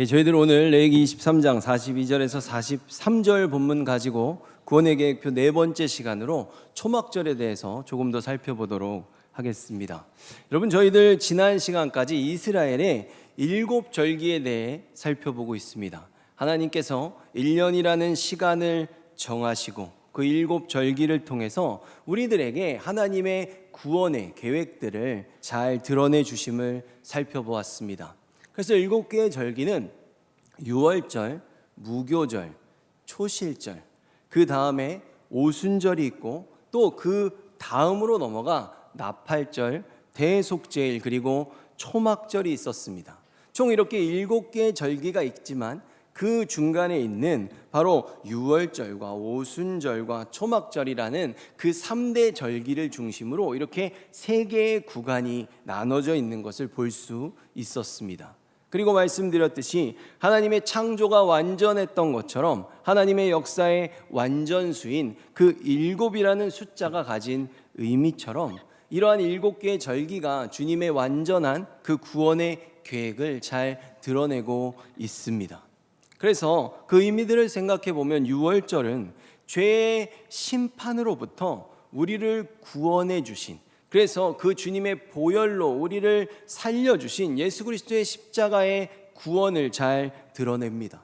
예, 저희들 오늘 레기 23장 42절에서 43절 본문 가지고 구원의 계획표 네 번째 시간으로 초막절에 대해서 조금 더 살펴보도록 하겠습니다. 여러분 저희들 지난 시간까지 이스라엘의 일곱 절기에 대해 살펴보고 있습니다. 하나님께서 1년이라는 시간을 정하시고 그 일곱 절기를 통해서 우리들에게 하나님의 구원의 계획들을 잘 드러내 주심을 살펴보았습니다. 그래서 일곱 개의 절기는 유월절, 무교절, 초실절, 그 다음에 오순절이 있고 또 그 다음으로 넘어가 나팔절, 대속제일 그리고 초막절이 있었습니다. 총 이렇게 일곱 개의 절기가 있지만 그 중간에 있는 바로 유월절과 오순절과 초막절이라는 그 3대 절기를 중심으로 이렇게 세 개의 구간이 나눠져 있는 것을 볼 수 있었습니다. 그리고 말씀드렸듯이 하나님의 창조가 완전했던 것처럼 하나님의 역사의 완전수인 그 일곱이라는 숫자가 가진 의미처럼 이러한 일곱 개의 절기가 주님의 완전한 그 구원의 계획을 잘 드러내고 있습니다. 그래서 그 의미들을 생각해 보면 유월절은 죄의 심판으로부터 우리를 구원해 주신 그래서 그 주님의 보혈로 우리를 살려 주신 예수 그리스도의 십자가의 구원을 잘 드러냅니다.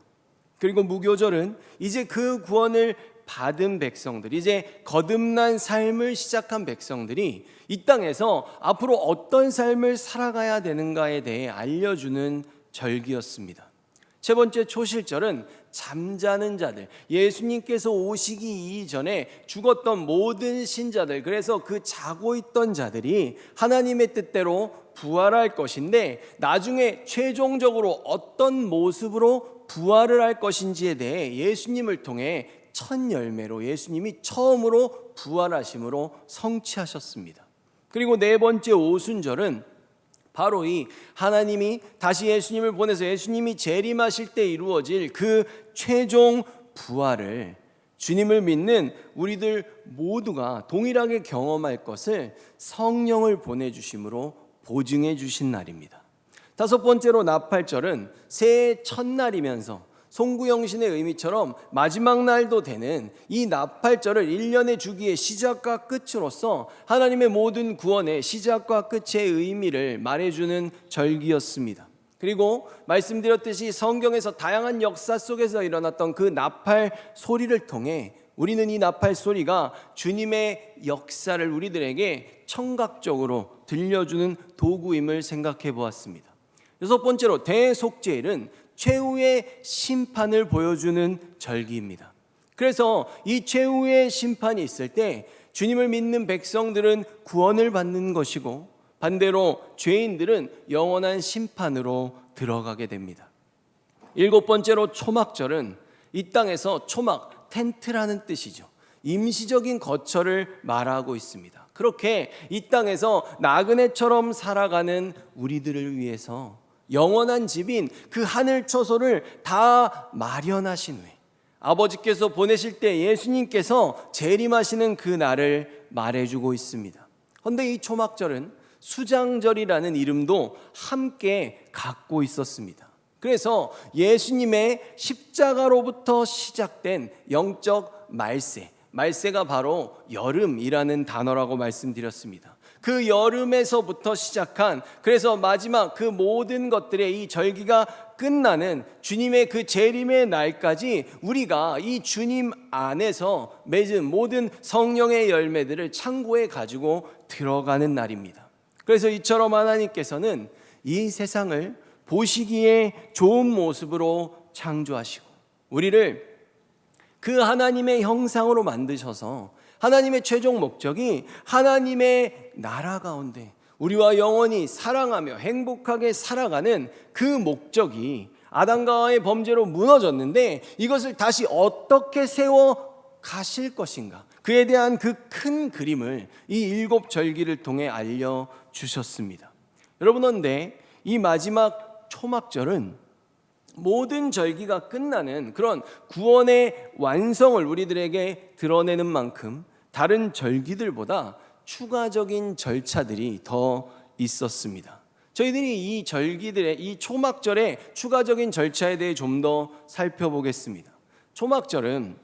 그리고 무교절은 이제 그 구원을 받은 백성들, 이제 거듭난 삶을 시작한 백성들이 이 땅에서 앞으로 어떤 삶을 살아가야 되는가에 대해 알려주는 절기였습니다. 세 번째 초실절은 잠자는 자들, 예수님께서 오시기 이전에 죽었던 모든 신자들, 그래서 그 자고 있던 자들이 하나님의 뜻대로 부활할 것인데 나중에 최종적으로 어떤 모습으로 부활을 할 것인지에 대해 예수님을 통해 첫 열매로 예수님이 처음으로 부활하심으로 성취하셨습니다. 그리고 네 번째 오순절은 바로 이 하나님이 다시 예수님을 보내서 예수님이 재림하실 때 이루어질 그 최종 부활을 주님을 믿는 우리들 모두가 동일하게 경험할 것을 성령을 보내주심으로 보증해 주신 날입니다. 다섯 번째로 나팔절은 새해 첫날이면서 송구영신의 의미처럼 마지막 날도 되는 이 나팔절을 1년의 주기의 시작과 끝으로서 하나님의 모든 구원의 시작과 끝의 의미를 말해주는 절기였습니다. 그리고 말씀드렸듯이 성경에서 다양한 역사 속에서 일어났던 그 나팔 소리를 통해 우리는 이 나팔 소리가 주님의 역사를 우리들에게 청각적으로 들려주는 도구임을 생각해 보았습니다. 여섯 번째로 대속제일은 최후의 심판을 보여주는 절기입니다. 그래서 이 최후의 심판이 있을 때 주님을 믿는 백성들은 구원을 받는 것이고 반대로 죄인들은 영원한 심판으로 들어가게 됩니다. 일곱 번째로 초막절은 이 땅에서 초막 텐트라는 뜻이죠. 임시적인 거처를 말하고 있습니다. 그렇게 이 땅에서 나그네처럼 살아가는 우리들을 위해서 영원한 집인 그 하늘 초소를 다 마련하신 후에 아버지께서 보내실 때 예수님께서 재림하시는 그 날을 말해주고 있습니다. 그런데 이 초막절은 수장절이라는 이름도 함께 갖고 있었습니다. 그래서 예수님의 십자가로부터 시작된 영적 말세, 말세가 바로 여름이라는 단어라고 말씀드렸습니다. 그 여름에서부터 시작한 그래서 마지막 그 모든 것들의 이 절기가 끝나는 주님의 그 재림의 날까지 우리가 이 주님 안에서 맺은 모든 성령의 열매들을 창고에 가지고 들어가는 날입니다. 그래서 이처럼 하나님께서는 이 세상을 보시기에 좋은 모습으로 창조하시고 우리를 그 하나님의 형상으로 만드셔서 하나님의 최종 목적이 하나님의 나라 가운데 우리와 영원히 사랑하며 행복하게 살아가는 그 목적이 아담과 하와의 범죄로 무너졌는데 이것을 다시 어떻게 세워 가실 것인가? 그에 대한 그 큰 그림을 이 일곱 절기를 통해 알려 주셨습니다. 여러분 그런데 이 마지막 초막절은 모든 절기가 끝나는 그런 구원의 완성을 우리들에게 드러내는 만큼 다른 절기들보다 추가적인 절차들이 더 있었습니다. 저희들이 이 절기들의 이 초막절의 추가적인 절차에 대해 좀 더 살펴보겠습니다. 초막절은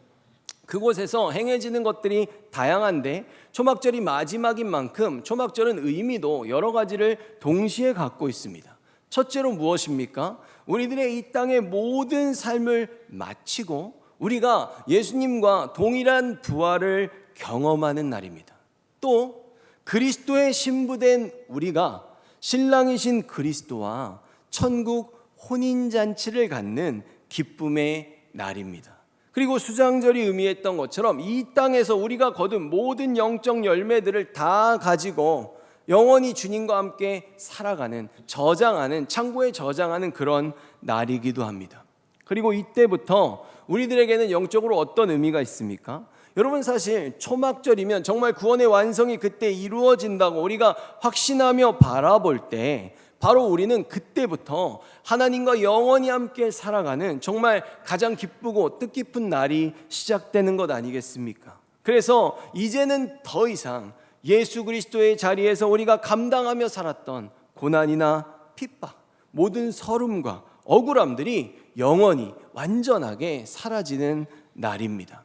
그곳에서 행해지는 것들이 다양한데 초막절이 마지막인 만큼 초막절은 의미도 여러 가지를 동시에 갖고 있습니다. 첫째로 무엇입니까? 우리들의 이 땅의 모든 삶을 마치고 우리가 예수님과 동일한 부활을 경험하는 날입니다. 또 그리스도의 신부된 우리가 신랑이신 그리스도와 천국 혼인잔치를 갖는 기쁨의 날입니다. 그리고 수장절이 의미했던 것처럼 이 땅에서 우리가 거둔 모든 영적 열매들을 다 가지고 영원히 주님과 함께 살아가는 저장하는 창고에 저장하는 그런 날이기도 합니다. 그리고 이때부터 우리들에게는 영적으로 어떤 의미가 있습니까? 여러분 사실 초막절이면 정말 구원의 완성이 그때 이루어진다고 우리가 확신하며 바라볼 때 바로 우리는 그때부터 하나님과 영원히 함께 살아가는 정말 가장 기쁘고 뜻깊은 날이 시작되는 것 아니겠습니까? 그래서 이제는 더 이상 예수 그리스도의 자리에서 우리가 감당하며 살았던 고난이나 핍박, 모든 서름과 억울함들이 영원히 완전하게 사라지는 날입니다.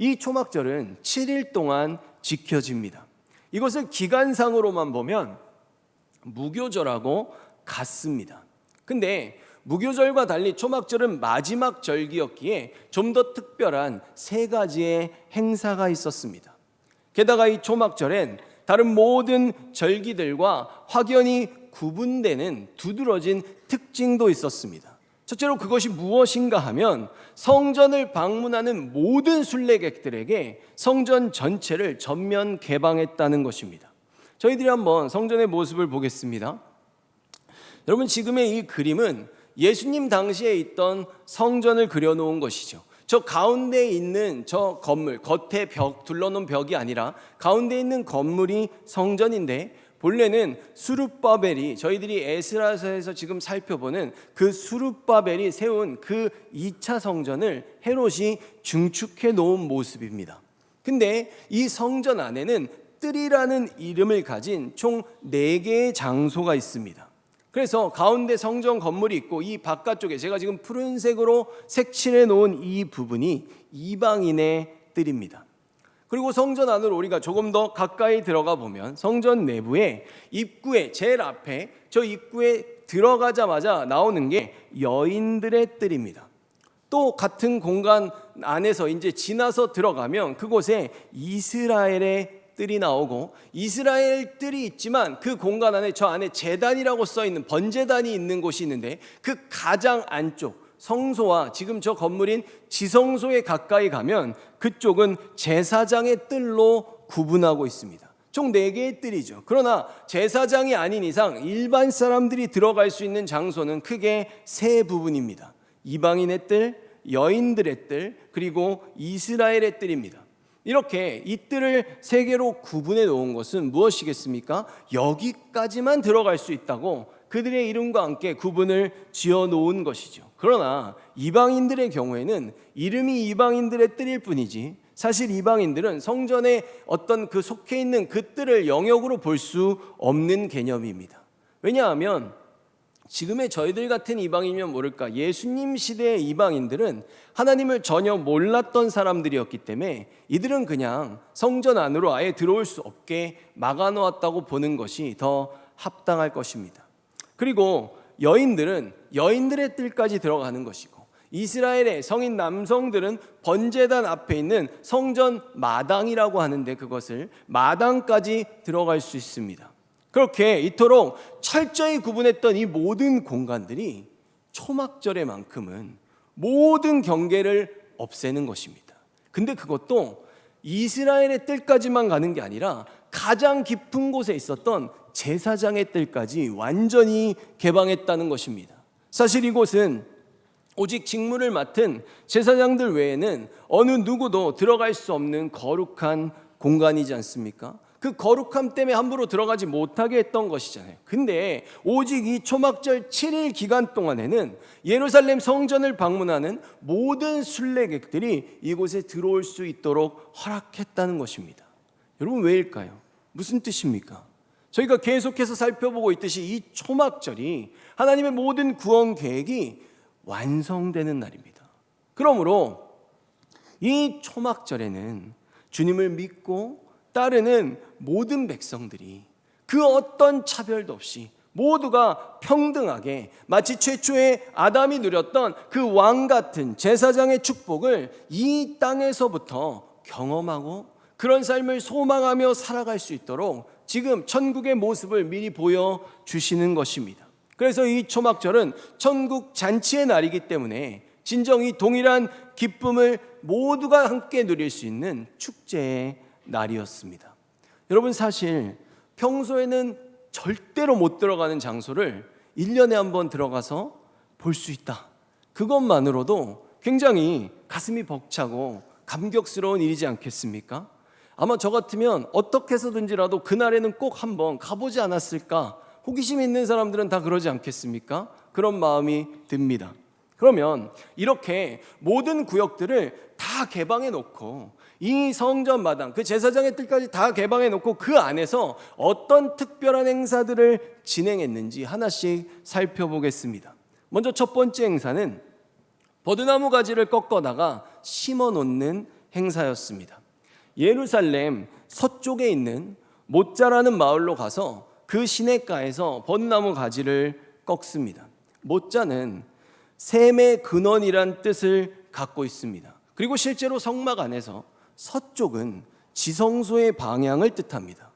이 초막절은 7일 동안 지켜집니다. 이것을 기간상으로만 보면 무교절하고 같습니다. 근데 무교절과 달리 초막절은 마지막 절기였기에 좀 더 특별한 세 가지의 행사가 있었습니다. 게다가 이 초막절엔 다른 모든 절기들과 확연히 구분되는 두드러진 특징도 있었습니다. 첫째로 그것이 무엇인가 하면 성전을 방문하는 모든 순례객들에게 성전 전체를 전면 개방했다는 것입니다. 저희들이 한번 성전의 모습을 보겠습니다. 여러분 지금의 이 그림은 예수님 당시에 있던 성전을 그려놓은 것이죠. 저 가운데 있는 저 건물, 겉에 벽, 둘러놓은 벽이 아니라 가운데 있는 건물이 성전인데 본래는 수룹바벨이 저희들이 에스라서에서 지금 살펴보는 그 수룹바벨이 세운 그 2차 성전을 헤롯이 중축해 놓은 모습입니다. 근데 이 성전 안에는 뜰이라는 이름을 가진 총 4개의 장소가 있습니다. 그래서 가운데 성전 건물이 있고 이 바깥쪽에 제가 지금 푸른색으로 색칠해 놓은 이 부분이 이방인의 뜰입니다. 그리고 성전 안으로 우리가 조금 더 가까이 들어가 보면 성전 내부에 입구에 제일 앞에 저 입구에 들어가자마자 나오는 게 여인들의 뜰입니다. 또 같은 공간 안에서 이제 지나서 들어가면 그곳에 이스라엘의 뜰이 나오고 이스라엘 뜰이 있지만 그 공간 안에 저 안에 재단이라고 써 있는 번제단이 있는 곳이 있는데 그 가장 안쪽 성소와 지금 저 건물인 지성소에 가까이 가면 그쪽은 제사장의 뜰로 구분하고 있습니다. 총 4개의 뜰이죠. 그러나 제사장이 아닌 이상 일반 사람들이 들어갈 수 있는 장소는 크게 세 부분입니다. 이방인의 뜰, 여인들의 뜰, 그리고 이스라엘의 뜰입니다. 이렇게 이 뜰을 세 개로 구분해 놓은 것은 무엇이겠습니까? 여기까지만 들어갈 수 있다고 그들의 이름과 함께 구분을 지어 놓은 것이죠. 그러나 이방인들의 경우에는 이름이 이방인들의 뜰일 뿐이지 사실 이방인들은 성전에 어떤 그 속해 있는 그 뜰을 영역으로 볼 수 없는 개념입니다. 왜냐하면 지금의 저희들 같은 이방인이면 모를까 예수님 시대의 이방인들은 하나님을 전혀 몰랐던 사람들이었기 때문에 이들은 그냥 성전 안으로 아예 들어올 수 없게 막아놓았다고 보는 것이 더 합당할 것입니다. 그리고 여인들은 여인들의 뜰까지 들어가는 것이고 이스라엘의 성인 남성들은 번제단 앞에 있는 성전 마당이라고 하는데 그것을 마당까지 들어갈 수 있습니다. 그렇게 이토록 철저히 구분했던 이 모든 공간들이 초막절에만큼은 모든 경계를 없애는 것입니다. 근데 그것도 이스라엘의 뜰까지만 가는 게 아니라 가장 깊은 곳에 있었던 제사장의 뜰까지 완전히 개방했다는 것입니다. 사실 이곳은 오직 직무를 맡은 제사장들 외에는 어느 누구도 들어갈 수 없는 거룩한 공간이지 않습니까? 그 거룩함 때문에 함부로 들어가지 못하게 했던 것이잖아요. 근데 오직 이 초막절 7일 기간 동안에는 예루살렘 성전을 방문하는 모든 순례객들이 이곳에 들어올 수 있도록 허락했다는 것입니다. 여러분 왜일까요? 무슨 뜻입니까? 저희가 계속해서 살펴보고 있듯이 이 초막절이 하나님의 모든 구원 계획이 완성되는 날입니다. 그러므로 이 초막절에는 주님을 믿고 따르는 모든 백성들이 그 어떤 차별도 없이 모두가 평등하게 마치 최초의 아담이 누렸던 그 왕 같은 제사장의 축복을 이 땅에서부터 경험하고 그런 삶을 소망하며 살아갈 수 있도록 지금 천국의 모습을 미리 보여 주시는 것입니다. 그래서 이 초막절은 천국 잔치의 날이기 때문에 진정 이 동일한 기쁨을 모두가 함께 누릴 수 있는 축제의 날이었습니다. 여러분 사실 평소에는 절대로 못 들어가는 장소를 1년에 한 번 들어가서 볼 수 있다. 그것만으로도 굉장히 가슴이 벅차고 감격스러운 일이지 않겠습니까? 아마 저 같으면 어떻게 해서든지라도 그날에는 꼭 한번 가보지 않았을까? 호기심 있는 사람들은 다 그러지 않겠습니까? 그런 마음이 듭니다. 그러면 이렇게 모든 구역들을 다 개방해 놓고 이 성전 마당 그 제사장의 뜰까지 다 개방해 놓고 그 안에서 어떤 특별한 행사들을 진행했는지 하나씩 살펴보겠습니다. 먼저 첫 번째 행사는 버드나무 가지를 꺾어다가 심어 놓는 행사였습니다. 예루살렘 서쪽에 있는 모짜라는 마을로 가서 그 시내가에서 버드나무 가지를 꺾습니다. 모짜는 샘의 근원이란 뜻을 갖고 있습니다. 그리고 실제로 성막 안에서 서쪽은 지성소의 방향을 뜻합니다.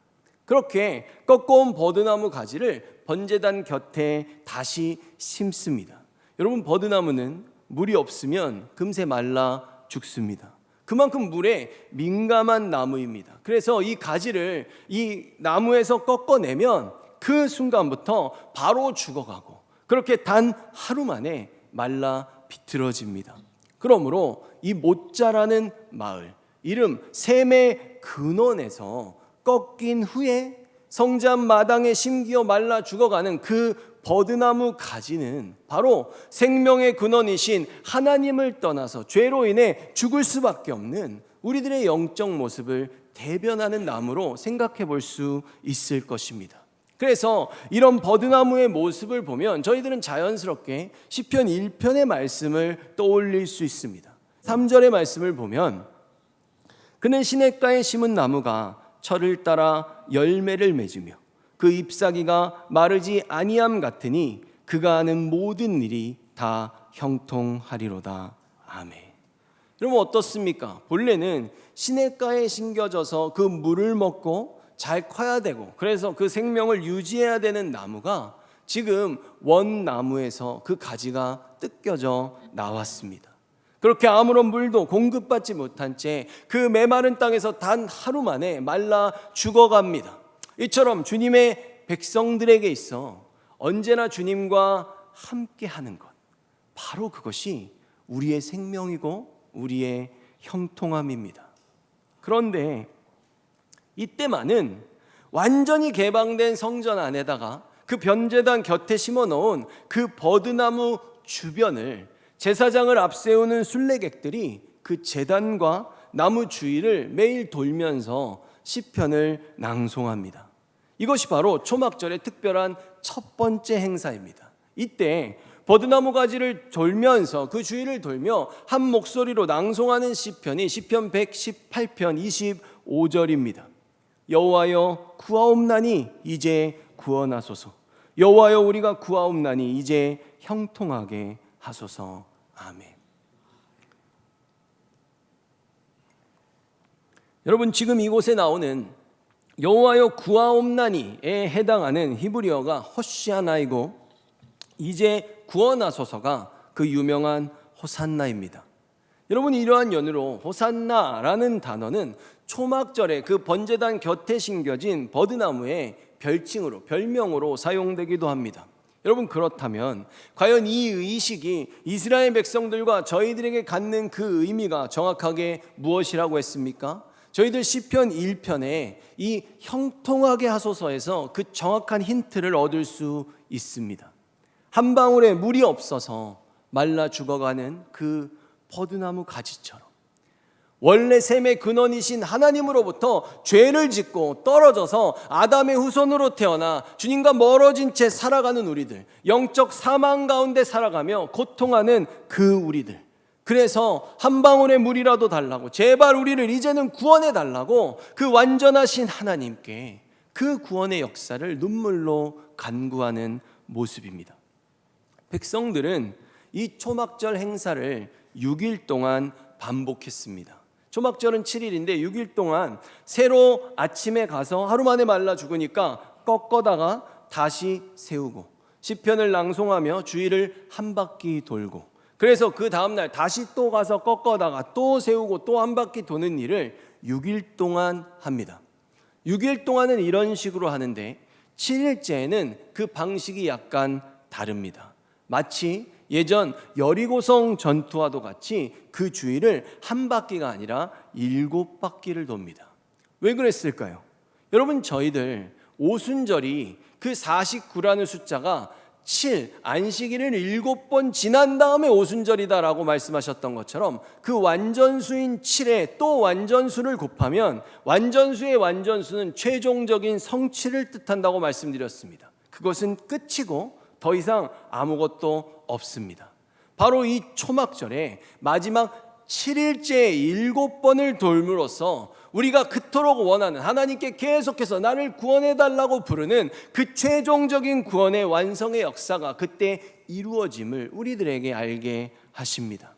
그렇게 꺾어온 버드나무 가지를 번제단 곁에 다시 심습니다. 여러분 버드나무는 물이 없으면 금세 말라 죽습니다. 그만큼 물에 민감한 나무입니다. 그래서 이 가지를 이 나무에서 꺾어내면 그 순간부터 바로 죽어가고 그렇게 단 하루 만에 말라 비틀어집니다. 그러므로 이 못 자라는 마을 이름 샘의 근원에서 꺾인 후에 성전 마당에 심기어 말라 죽어가는 그 버드나무 가지는 바로 생명의 근원이신 하나님을 떠나서 죄로 인해 죽을 수밖에 없는 우리들의 영적 모습을 대변하는 나무로 생각해 볼 수 있을 것입니다. 그래서 이런 버드나무의 모습을 보면 저희들은 자연스럽게 시편 1편의 말씀을 떠올릴 수 있습니다. 3절의 말씀을 보면 그는 시냇가에 심은 나무가 철을 따라 열매를 맺으며 그 잎사귀가 마르지 아니함 같으니 그가 하는 모든 일이 다 형통하리로다. 아멘. 여러분 어떻습니까? 본래는 시냇가에 심겨져서 그 물을 먹고 잘 커야 되고 그래서 그 생명을 유지해야 되는 나무가 지금 원나무에서 그 가지가 뜯겨져 나왔습니다. 그렇게 아무런 물도 공급받지 못한 채 그 메마른 땅에서 단 하루 만에 말라 죽어갑니다. 이처럼 주님의 백성들에게 있어 언제나 주님과 함께 하는 것. 바로 그것이 우리의 생명이고 우리의 형통함입니다. 그런데 이때만은 완전히 개방된 성전 안에다가 그 변제단 곁에 심어 놓은 그 버드나무 주변을 제사장을 앞세우는 순례객들이 그 제단과 나무 주위를 매일 돌면서 시편을 낭송합니다. 이것이 바로 초막절의 특별한 첫 번째 행사입니다. 이때 버드나무 가지를 돌면서 그 주위를 돌며 한 목소리로 낭송하는 시편이 시편 118편 25절입니다. 여호와여 구하옵나니 이제 구원하소서. 여호와여 우리가 구하옵나니 이제 형통하게 하소서. 아멘. 여러분 지금 이곳에 나오는 여호와여 구하옵나니에 해당하는 히브리어가 호시아나이고 이제 구원하소서가 그 유명한 호산나입니다. 여러분 이러한 연유로 호산나라는 단어는 초막절에 그 번제단 곁에 심겨진 버드나무의 별칭으로 별명으로 사용되기도 합니다. 여러분 그렇다면 과연 이 의식이 이스라엘 백성들과 저희들에게 갖는 그 의미가 정확하게 무엇이라고 했습니까? 저희들 시편 1편에 이 형통하게 하소서에서 그 정확한 힌트를 얻을 수 있습니다. 한 방울의 물이 없어서 말라 죽어가는 그 버드나무 가지처럼 원래 셈의 근원이신 하나님으로부터 죄를 짓고 떨어져서 아담의 후손으로 태어나 주님과 멀어진 채 살아가는 우리들, 영적 사망 가운데 살아가며 고통하는 그 우리들. 그래서 한 방울의 물이라도 달라고 제발 우리를 이제는 구원해 달라고 그 완전하신 하나님께 그 구원의 역사를 눈물로 간구하는 모습입니다. 백성들은 이 초막절 행사를 6일 동안 반복했습니다. 초막절은 7일인데 6일 동안 새로 아침에 가서 하루 만에 말라 죽으니까 꺾어다가 다시 세우고 시편을 낭송하며 주위를 한 바퀴 돌고 그래서 그 다음 날 다시 또 가서 꺾어다가 또 세우고 또 한 바퀴 도는 일을 6일 동안 합니다. 6일 동안은 이런 식으로 하는데 7일째에는 그 방식이 약간 다릅니다. 마치 예전 여리고성 전투와도 같이 그 주위를 한 바퀴가 아니라 일곱 바퀴를 돕니다. 왜 그랬을까요? 여러분 저희들 오순절이 그 49라는 숫자가 7 안식일을 일곱 번 지난 다음에 오순절이다라고 말씀하셨던 것처럼 그 완전수인 7에 또 완전수를 곱하면 완전수의 완전수는 최종적인 성취를 뜻한다고 말씀드렸습니다. 그것은 끝이고 더 이상 아무것도 없습니다. 바로 이 초막절에 마지막 7일째 일곱 번을 돌므로써 우리가 그토록 원하는 하나님께 계속해서 나를 구원해 달라고 부르는 그 최종적인 구원의 완성의 역사가 그때 이루어짐을 우리들에게 알게 하십니다.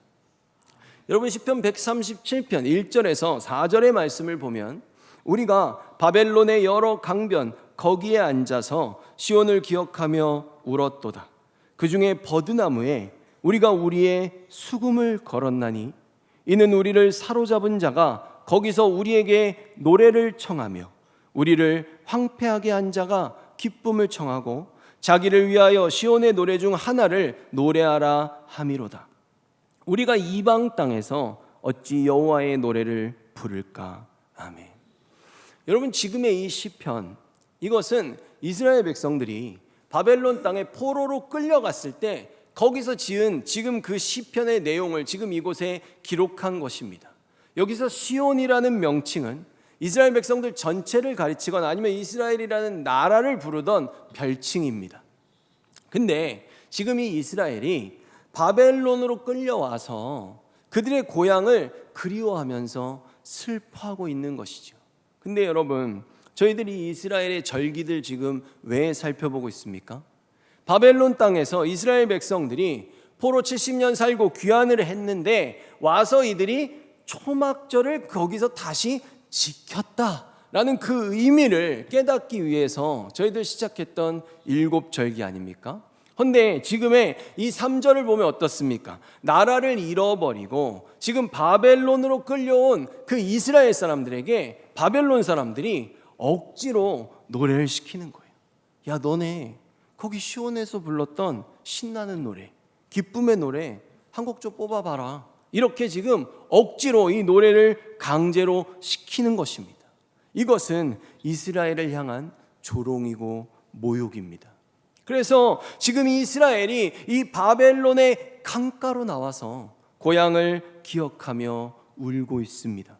여러분 시편 137편 1절에서 4절의 말씀을 보면 우리가 바벨론의 여러 강변 거기에 앉아서 시온을 기억하며 울었도다. 그 중에 버드나무에 우리가 우리의 수금을 걸었나니 이는 우리를 사로잡은 자가 거기서 우리에게 노래를 청하며 우리를 황폐하게 한 자가 기쁨을 청하고 자기를 위하여 시온의 노래 중 하나를 노래하라 함이로다. 우리가 이방 땅에서 어찌 여호와의 노래를 부를까? 아멘. 여러분 지금의 이 시편 이것은 이스라엘 백성들이 바벨론 땅에 포로로 끌려갔을 때 거기서 지은 지금 그 시편의 내용을 지금 이곳에 기록한 것입니다. 여기서 시온이라는 명칭은 이스라엘 백성들 전체를 가리치거나 아니면 이스라엘이라는 나라를 부르던 별칭입니다. 근데 지금 이 이스라엘이 바벨론으로 끌려와서 그들의 고향을 그리워하면서 슬퍼하고 있는 것이죠. 근데 여러분, 저희들이 이스라엘의 절기들 지금 왜 살펴보고 있습니까? 바벨론 땅에서 이스라엘 백성들이 포로 70년 살고 귀환을 했는데 와서 이들이 초막절을 거기서 다시 지켰다라는 그 의미를 깨닫기 위해서 저희들 시작했던 일곱 절기 아닙니까? 근데 지금의 이 3절을 보면 어떻습니까? 나라를 잃어버리고 지금 바벨론으로 끌려온 그 이스라엘 사람들에게 바벨론 사람들이 억지로 노래를 시키는 거예요. 야, 너네 거기 시온에서 불렀던 신나는 노래, 기쁨의 노래 한 곡 좀 뽑아봐라. 이렇게 지금 억지로 이 노래를 강제로 시키는 것입니다. 이것은 이스라엘을 향한 조롱이고 모욕입니다. 그래서 지금 이스라엘이 이 바벨론의 강가로 나와서 고향을 기억하며 울고 있습니다.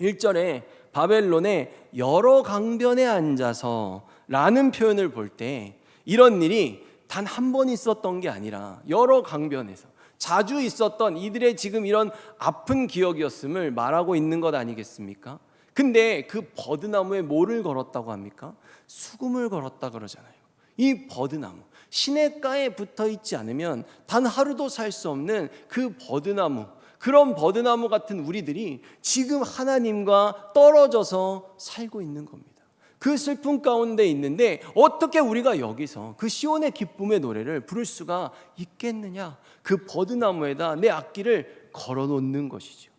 1절에 바벨론의 여러 강변에 앉아서 라는 표현을 볼 때 이런 일이 단 한 번 있었던 게 아니라 여러 강변에서 자주 있었던 이들의 지금 이런 아픈 기억이었음을 말하고 있는 것 아니겠습니까? 근데 그 버드나무에 뭐를 걸었다고 합니까? 수금을 걸었다 그러잖아요. 이 버드나무 시냇가에 붙어 있지 않으면 단 하루도 살 수 없는 그 버드나무 그런 버드나무 같은 우리들이 지금 하나님과 떨어져서 살고 있는 겁니다. 그 슬픔 가운데 있는데 어떻게 우리가 여기서 그 시온의 기쁨의 노래를 부를 수가 있겠느냐? 그 버드나무에다 내 악기를 걸어 놓는 것이죠.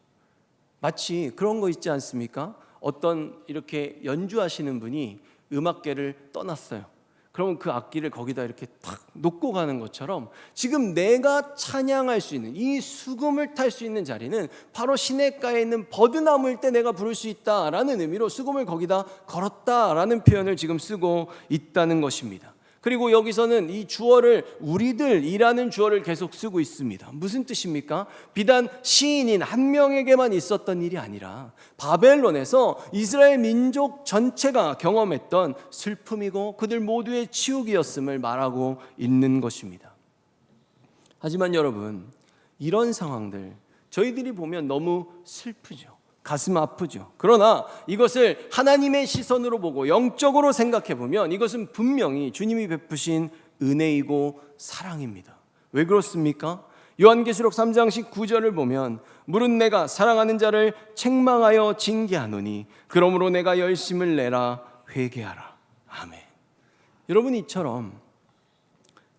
마치 그런 거 있지 않습니까? 어떤 이렇게 연주하시는 분이 음악계를 떠났어요. 그러면 그 악기를 거기다 이렇게 탁 놓고 가는 것처럼 지금 내가 찬양할 수 있는 이 수금을 탈 수 있는 자리는 바로 시냇가에 있는 버드나무일 때 내가 부를 수 있다라는 의미로 수금을 거기다 걸었다라는 표현을 지금 쓰고 있다는 것입니다. 그리고 여기서는 이 주어를 우리들이라는 주어를 계속 쓰고 있습니다. 무슨 뜻입니까? 비단 시인인 한 명에게만 있었던 일이 아니라 바벨론에서 이스라엘 민족 전체가 경험했던 슬픔이고 그들 모두의 치욕이었음을 말하고 있는 것입니다. 하지만 여러분, 이런 상황들 저희들이 보면 너무 슬프죠. 가슴 아프죠. 그러나 이것을 하나님의 시선으로 보고 영적으로 생각해 보면 이것은 분명히 주님이 베푸신 은혜이고 사랑입니다. 왜 그렇습니까? 요한계시록 3장 19절을 보면 물은 내가 사랑하는 자를 책망하여 징계하노니 그러므로 내가 열심을 내라 회개하라. 아멘. 여러분 이처럼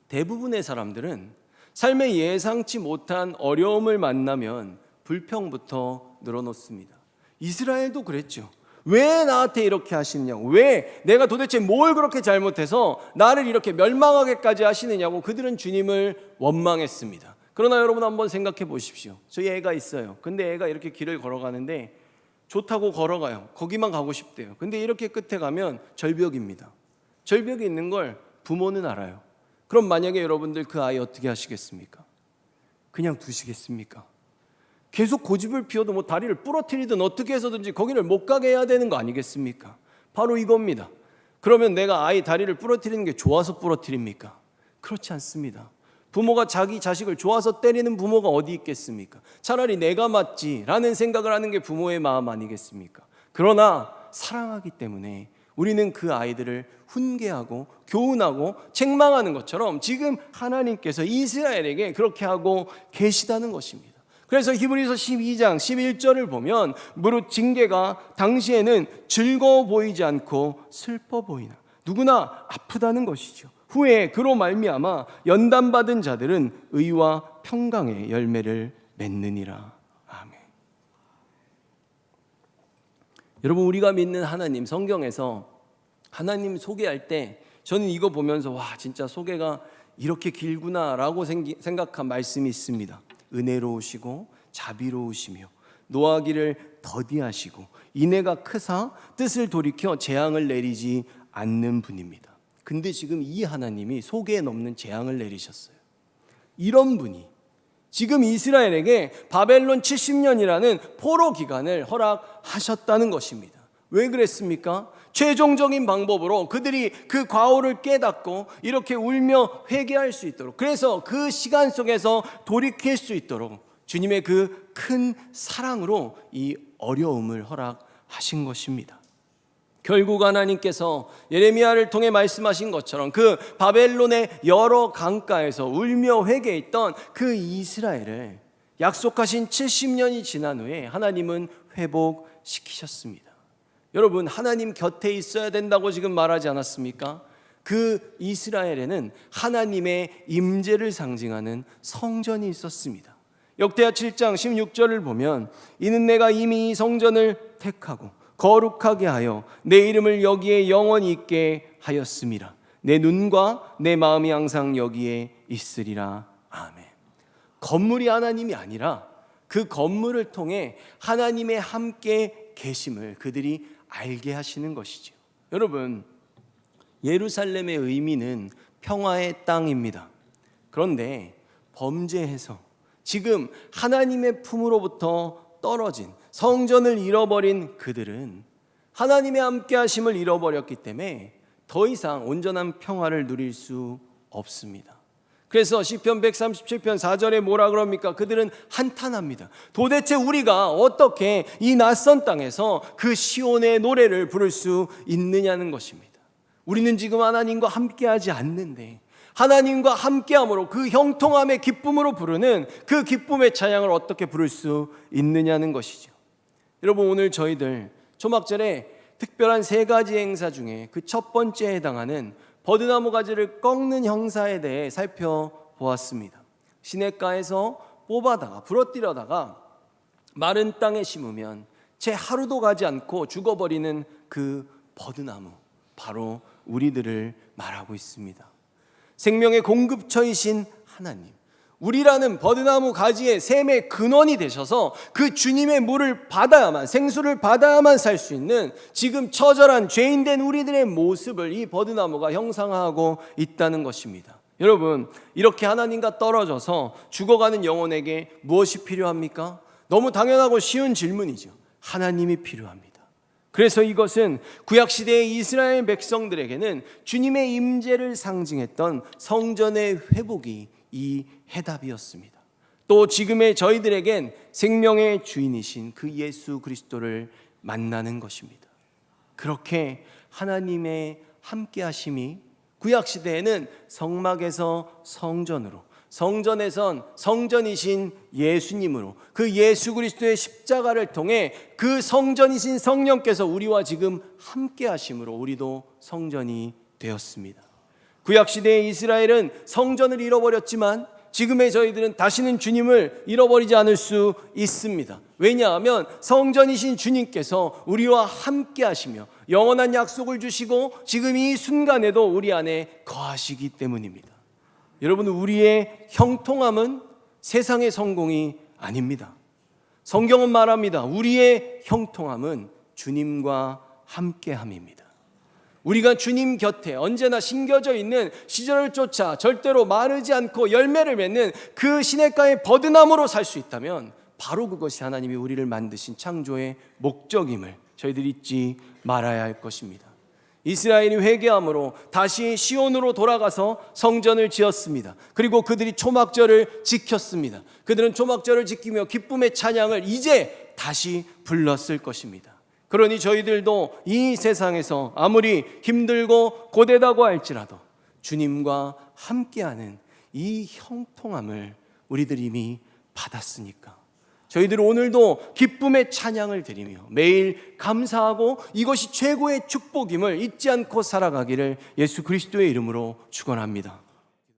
대부분의 사람들은 삶에 예상치 못한 어려움을 만나면 불평부터 늘어놓습니다. 이스라엘도 그랬죠. 왜 나한테 이렇게 하시느냐고, 왜 내가 도대체 뭘 그렇게 잘못해서 나를 이렇게 멸망하게까지 하시느냐고 그들은 주님을 원망했습니다. 그러나 여러분 한번 생각해 보십시오. 저희 애가 있어요. 근데 애가 이렇게 길을 걸어가는데 좋다고 걸어가요. 거기만 가고 싶대요. 근데 이렇게 끝에 가면 절벽입니다. 절벽이 있는 걸 부모는 알아요. 그럼 만약에 여러분들 그 아이 어떻게 하시겠습니까? 그냥 두시겠습니까? 계속 고집을 피워도 뭐 다리를 부러뜨리든 어떻게 해서든지 거기를 못 가게 해야 되는 거 아니겠습니까? 바로 이겁니다. 그러면 내가 아이 다리를 부러뜨리는 게 좋아서 부러뜨립니까? 그렇지 않습니다. 부모가 자기 자식을 좋아서 때리는 부모가 어디 있겠습니까? 차라리 내가 맞지라는 생각을 하는 게 부모의 마음 아니겠습니까? 그러나 사랑하기 때문에 우리는 그 아이들을 훈계하고 교훈하고 책망하는 것처럼 지금 하나님께서 이스라엘에게 그렇게 하고 계시다는 것입니다. 그래서 히브리서 12장 11절을 보면 무릇 징계가 당시에는 즐거워 보이지 않고 슬퍼 보이나 누구나 아프다는 것이죠. 후에 그로 말미암아 연단 받은 자들은 의와 평강의 열매를 맺느니라. 아멘. 여러분 우리가 믿는 하나님 성경에서 하나님 소개할 때 저는 이거 보면서 와 진짜 소개가 이렇게 길구나라고 생각한 말씀이 있습니다. 은혜로우시고 자비로우시며 노하기를 더디하시고 인애가 크사 뜻을 돌이켜 재앙을 내리지 않는 분입니다. 근데 지금 이 하나님이 속에 넘는 재앙을 내리셨어요. 이런 분이 지금 이스라엘에게 바벨론 70년이라는 포로 기간을 허락하셨다는 것입니다. 왜 그랬습니까? 최종적인 방법으로 그들이 그 과오를 깨닫고 이렇게 울며 회개할 수 있도록 그래서 그 시간 속에서 돌이킬 수 있도록 주님의 그 큰 사랑으로 이 어려움을 허락하신 것입니다. 결국 하나님께서 예레미야를 통해 말씀하신 것처럼 그 바벨론의 여러 강가에서 울며 회개했던 그 이스라엘을 약속하신 70년이 지난 후에 하나님은 회복시키셨습니다. 여러분 하나님 곁에 있어야 된다고 지금 말하지 않았습니까? 그 이스라엘에는 하나님의 임재를 상징하는 성전이 있었습니다. 역대하 7장 16절을 보면 이는 내가 이미 이 성전을 택하고 거룩하게 하여 내 이름을 여기에 영원히 있게 하였음이라. 내 눈과 내 마음이 항상 여기에 있으리라. 아멘. 건물이 하나님이 아니라 그 건물을 통해 하나님의 함께 계심을 그들이 알게 하시는 것이죠. 여러분, 예루살렘의 의미는 평화의 땅입니다. 그런데 범죄해서 지금 하나님의 품으로부터 떨어진 성전을 잃어버린 그들은 하나님의 함께 하심을 잃어버렸기 때문에 더 이상 온전한 평화를 누릴 수 없습니다. 그래서 시편 137편 4절에 뭐라 그럽니까? 그들은 한탄합니다. 도대체 우리가 어떻게 이 낯선 땅에서 그 시온의 노래를 부를 수 있느냐는 것입니다. 우리는 지금 하나님과 함께하지 않는데 하나님과 함께함으로 그 형통함의 기쁨으로 부르는 그 기쁨의 찬양을 어떻게 부를 수 있느냐는 것이죠. 여러분 오늘 저희들 초막절에 특별한 세 가지 행사 중에 그 첫 번째에 해당하는 버드나무 가지를 꺾는 형사에 대해 살펴보았습니다. 시냇가에서 뽑아다가 부러뜨려다가 마른 땅에 심으면 채 하루도 가지 않고 죽어버리는 그 버드나무 바로 우리들을 말하고 있습니다. 생명의 공급처이신 하나님, 우리라는 버드나무 가지의 샘의 근원이 되셔서 그 주님의 물을 받아야만 생수를 받아야만 살 수 있는 지금 처절한 죄인된 우리들의 모습을 이 버드나무가 형상화하고 있다는 것입니다. 여러분 이렇게 하나님과 떨어져서 죽어가는 영혼에게 무엇이 필요합니까? 너무 당연하고 쉬운 질문이죠. 하나님이 필요합니다. 그래서 이것은 구약 시대의 이스라엘 백성들에게는 주님의 임재를 상징했던 성전의 회복이 이 해답이었습니다. 또 지금의 저희들에겐 생명의 주인이신 그 예수 그리스도를 만나는 것입니다. 그렇게 하나님의 함께 하심이 구약 시대에는 성막에서 성전으로 성전에선 성전이신 예수님으로 그 예수 그리스도의 십자가를 통해 그 성전이신 성령께서 우리와 지금 함께 하심으로 우리도 성전이 되었습니다. 구약 시대의 이스라엘은 성전을 잃어버렸지만 지금의 저희들은 다시는 주님을 잃어버리지 않을 수 있습니다. 왜냐하면 성전이신 주님께서 우리와 함께 하시며 영원한 약속을 주시고 지금 이 순간에도 우리 안에 거하시기 때문입니다. 여러분, 우리의 형통함은 세상의 성공이 아닙니다. 성경은 말합니다. 우리의 형통함은 주님과 함께함입니다. 우리가 주님 곁에 언제나 심겨져 있는 시절을 쫓아 절대로 마르지 않고 열매를 맺는 그 시냇가의 버드나무로 살 수 있다면 바로 그것이 하나님이 우리를 만드신 창조의 목적임을 저희들이 잊지 말아야 할 것입니다. 이스라엘이 회개함으로 다시 시온으로 돌아가서 성전을 지었습니다. 그리고 그들이 초막절을 지켰습니다. 그들은 초막절을 지키며 기쁨의 찬양을 이제 다시 불렀을 것입니다. 그러니 저희들도 이 세상에서 아무리 힘들고 고되다고 할지라도 주님과 함께하는 이 형통함을 우리들 이미 받았으니까 저희들 오늘도 기쁨의 찬양을 드리며 매일 감사하고 이것이 최고의 축복임을 잊지 않고 살아가기를 예수 그리스도의 이름으로 축원합니다.